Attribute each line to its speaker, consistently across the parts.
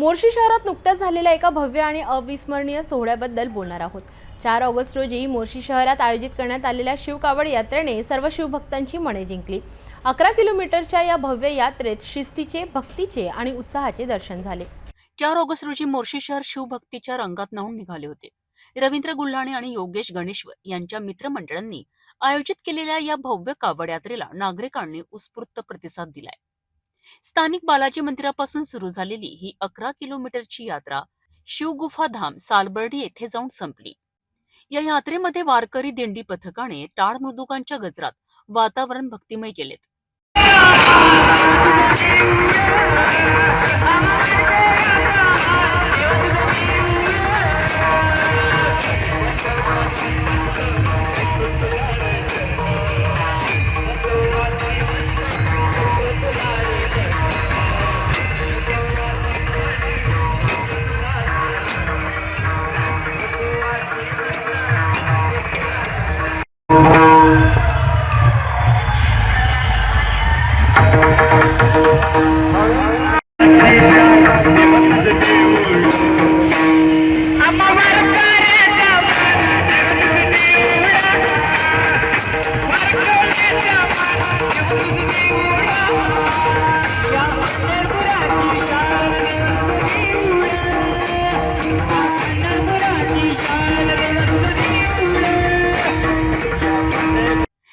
Speaker 1: मोर्शी शहरात नुकत्याच झालेल्या एका भव्य आणि अविस्मरणीय सोहळ्याबद्दल बोलणार आहोत. चार ऑगस्ट रोजी मोर्शी शहरात आयोजित करण्यात आलेल्या शिवकावड यात्रेने सर्व शिवभक्तांची मने जिंकली. अकरा किलोमीटरच्या या भव्य यात्रेत शिस्तीचे भक्तीचे आणि उत्साहाचे दर्शन झाले.
Speaker 2: चार ऑगस्ट रोजी मोर्शी शहर शिवभक्तीच्या रंगात नाहून निघाले होते. रवींद्र गुल्हाणे आणि योगेश गणेश्वर यांच्या मित्रमंडळांनी आयोजित केलेल्या या भव्य कावड यात्रेला नागरिकांनी उत्स्फूर्त प्रतिसाद दिलाय. स्थानिक बालाजी मंदिरापासून सुरू झालेली ही अकरा किलोमीटरची यात्रा शिवगुफा धाम सालबर्डी येथे जाऊन संपली. या यात्रेमध्ये वारकरी दिंडी पथकाने टाळ मृदुकांच्या गजरात वातावरण भक्तिमय केलेत.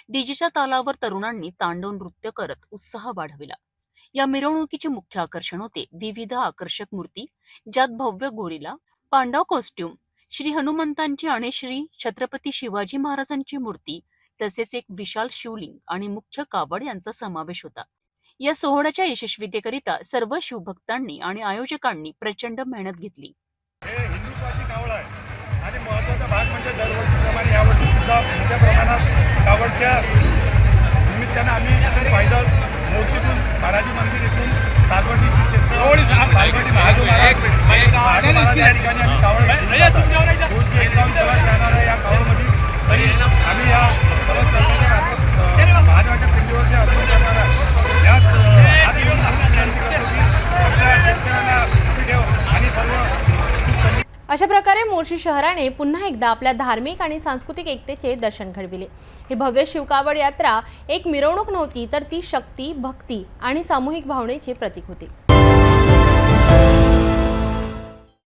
Speaker 2: डीजेच्या तालावर तरुणांनी तांडव नृत्य करत उत्साह वाढविला. या मिरवणुकीचे मुख्य आकर्षण होते विविध आकर्षक मूर्ती ज्यात भव्य गोरीला पांडव कॉस्ट्युम श्री हनुमंतांची आणि श्री छत्रपती शिवाजी महाराजांची मूर्ती तसेच एक विशाल शिवलिंग आणि मुख्य कावड यांचा समावेश होता. या सोहळ्याच्या यशस्वीतेकरिता सर्व शिवभक्तांनी आणि आयोजकांनी प्रचंड मेहनत घेतली.
Speaker 3: आणि महत्त्वाचा भाग म्हणजे दरवर्षीप्रमाणे यावर्षी सुद्धा मोठ्या प्रमाणात कावडच्या निमित्तानं आम्ही पायदळ या ठिकाणी आम्ही कावड जाणार आहे या कावडमध्ये तरी आम्ही या सर्व सरकारच्या महादेवाच्या अर्पण करणार आणि सर्व
Speaker 1: अशा प्रकारे मोर्शी शहराने पुन्हा एकदा आपल्या धार्मिक आणि सांस्कृतिक एकतेचे दर्शन घडविले. ही भव्य शिवकावड यात्रा एक मिरवणूक नव्हती तर ती शक्ती भक्ती आणि सामूहिक भावनेचे प्रतीक होती.